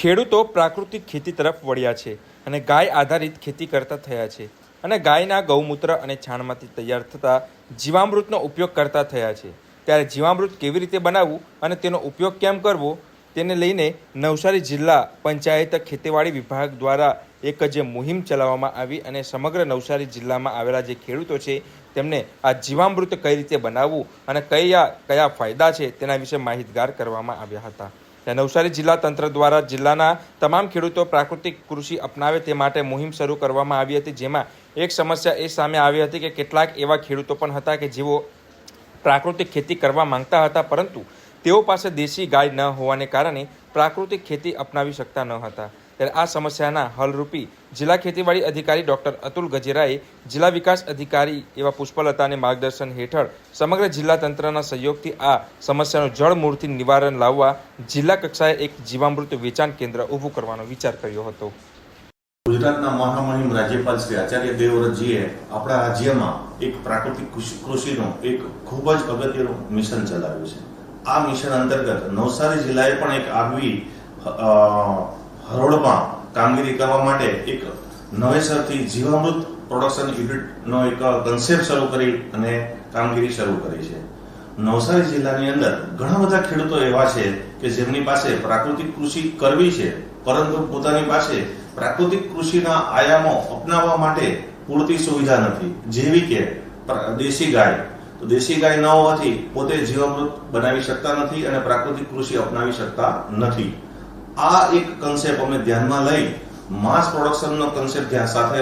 ખેડૂતો પ્રાકૃતિક ખેતી તરફ વળ્યા છે અને ગાય આધારિત ખેતી કરતા થયા છે અને ગાયના ગૌમૂત્ર અને છાણમાંથી તૈયાર થતા જીવામૃતનો ઉપયોગ કરતા થયા છે. ત્યારે જીવામૃત કેવી રીતે બનાવવું અને તેનો ઉપયોગ કેમ કરવો, તેને લઈને નવસારી જિલ્લા પંચાયત ખેતીવાડી વિભાગ દ્વારા એક જે મુહિમ ચલાવવામાં આવી અને સમગ્ર નવસારી જિલ્લામાં આવેલા જે ખેડૂતો છે, તેમને આ જીવામૃત કઈ રીતે બનાવવું અને કયા કયા ફાયદા છે તેના વિશે માહિતગાર કરવામાં આવ્યા હતા. નવસારી જિલ્લા તંત્ર દ્વારા જિલ્લાના તમામ ખેડૂતો પ્રાકૃતિક કૃષિ અપનાવે તે માટે મુહિમ શરૂ કરવામાં આવી હતી, જેમાં એક સમસ્યા એ સામે આવી હતી કે કેટલાક એવા ખેડૂતો પણ હતા કે જેઓ પ્રાકૃતિક ખેતી કરવા માંગતા હતા, પરંતુ તેઓ પાસે દેશી ગાય ન હોવાને કારણે પ્રાકૃતિક ખેતી અપનાવી શકતા ન હતા. ત્યારે આ સમસ્યાના હલરૂપી જિલ્લા ખેતીવાડી અધિકારી ડોક્ટર અતુલ ગજેરાએ જિલ્લા વિકાસ અધિકારી એવા પુષ્પલતાને માર્ગદર્શન હેઠળ સમગ્ર જિલ્લા તંત્રના સહયોગથી આ સમસ્યાનું જળમૂળથી નિવારણ લાવવા જિલ્લા કક્ષાએ એક જીવામૃત વેચાણ કેન્દ્ર ઊભું કરવાનો વિચાર કર્યો હતો. ગુજરાતના મહામહિમ રાજ્યપાલ શ્રી આચાર્ય દેવવ્રતજીએ આપણા રાજ્યમાં એક પ્રાકૃતિક કૃષિ- કૃષિનું એક ખૂબ જ અગત્યનું મિશન ચલાવ્યું છે. આ મિશન અંતર્ગત નવસારી જિલ્લાએ પણ એક આગવી હરોળમાં કામગીરી કરવા માટે એક નવેસરથી જીવામૃત પ્રોડક્શન યુનિટનો એક કન્સેપ્ટ શરૂ કરી અને કામગીરી શરૂ કરી છે. નવસારી જિલ્લાની અંદર ઘણા બધા ખેડૂતો એવા છે કે જેમની પાસે પ્રાકૃતિક કૃષિ કરવી છે, પરંતુ પોતાની પાસે પ્રાકૃતિક કૃષિના આયામો અપનાવવા માટે પૂરતી સુવિધા નથી. જેવી કે દેશી ગાય. તો દેશી ગાય ન હોવાથી પોતે જીવામૃત બનાવી શકતા નથી અને પ્રાકૃતિક કૃષિ અપનાવી શકતા નથી. આ એક કન્સેપ્ટ અમે ધ્યાનમાં લઈ માસ પ્રોડક્શનનો કન્સેપ્ટ ધ્યાન સાથે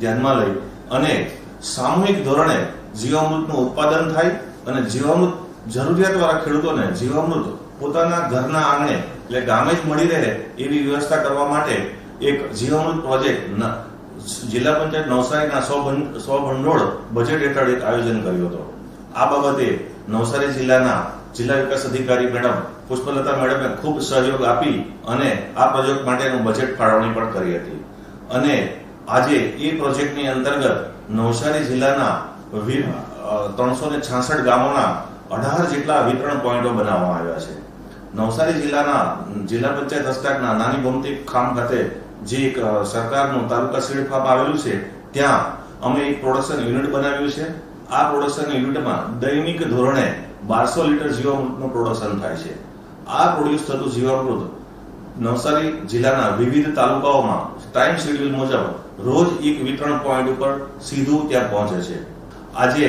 ધ્યાનમાં લઈ અને સામૂહિક ધોરણે જીવામૃતનું ઉત્પાદન થાય અને જીવામૃત જરૂરિયાતવાળા ખેડૂતોને જીવામૃત પોતાના ઘરના આંગણે એટલે ગામે જ મળી રહે એવી વ્યવસ્થા કરવા માટે એક જીવામૃત પ્રોજેક્ટ જિલ્લા પંચાયત નવસારીના સો સો ભંડોળ બજેટ હેઠળ એક આયોજન કર્યું હતું. આ બાબતે નવસારી જિલ્લાના જિલ્લા વિકાસ અધિકારી મેડમ પુષ્પલતા મેડમે ખૂબ સહયોગ આપી અને આ પ્રોજેક્ટ માટેનું બજેટ ફાળવણી પણ કરી હતી. અને આજે એ પ્રોજેક્ટની અંતર્ગત નવસારી જિલ્લાના ત્રણસો ને છાસઠ ગામોના અઢાર જેટલા વિતરણ પોઈન્ટો બનાવવામાં આવ્યા છે. નવસારી જિલ્લાના, જિલ્લા પંચાયત હસ્તકના નાની ગોમતી ખામ ખાતે જે એક સરકારનું તાલુકા સીડ ફાર્મ આવેલું છે, ત્યાં અમે એક પ્રોડક્શન યુનિટ બનાવ્યું છે. આ પ્રોડક્શન યુનિટમાં દૈનિક ધોરણે બારસો લીટર જીવામૃતનું પ્રોડક્શન થાય છે. આ પ્રોડ્યુસ થતું જીવામૃત નવસારી જિલ્લાના વિવિધ તાલુકાઓમાં ટાઈમ શેડ્યુલ મુજબ રોજ એક વિતરણ પોઈન્ટ ઉપર સીધું ત્યાં પહોંચે છે. આજે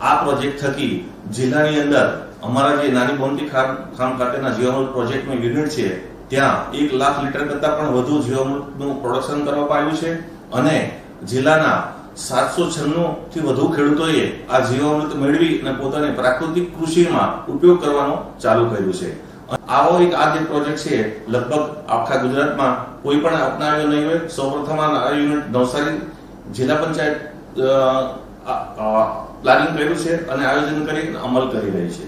આ પ્રોજેક્ટ થકી જિલ્લાની અંદર અમારા જે નાની બોમતી ખામ ખાતેના જીવામૃત પ્રોજેક્ટનું યુનિટ છે, ત્યાં એક લાખ લીટર કરતાં પણ વધુ જીવામૃતનું પ્રોડક્શન કરવામાં આવ્યું છે અને જિલ્લાના સાતસો છન્નું થી વધુ ખેડૂતોએ આ જીવામૃત મેળવી અને પોતાની પ્રાકૃતિક કૃષિમાં ઉપયોગ કરવાનો ચાલુ કર્યું છે. આવો એક આ જે પ્રોજેક્ટ છે, લગભગ આખા ગુજરાતમાં કોઈ પણ અપનાવ્યો નહીં હોય. સૌપ્રથમ આ યુનિટ નવસારી જિલ્લા પંચાયત પ્લાનિંગ કર્યું છે અને આયોજન કરી અમલ કરી રહી છે.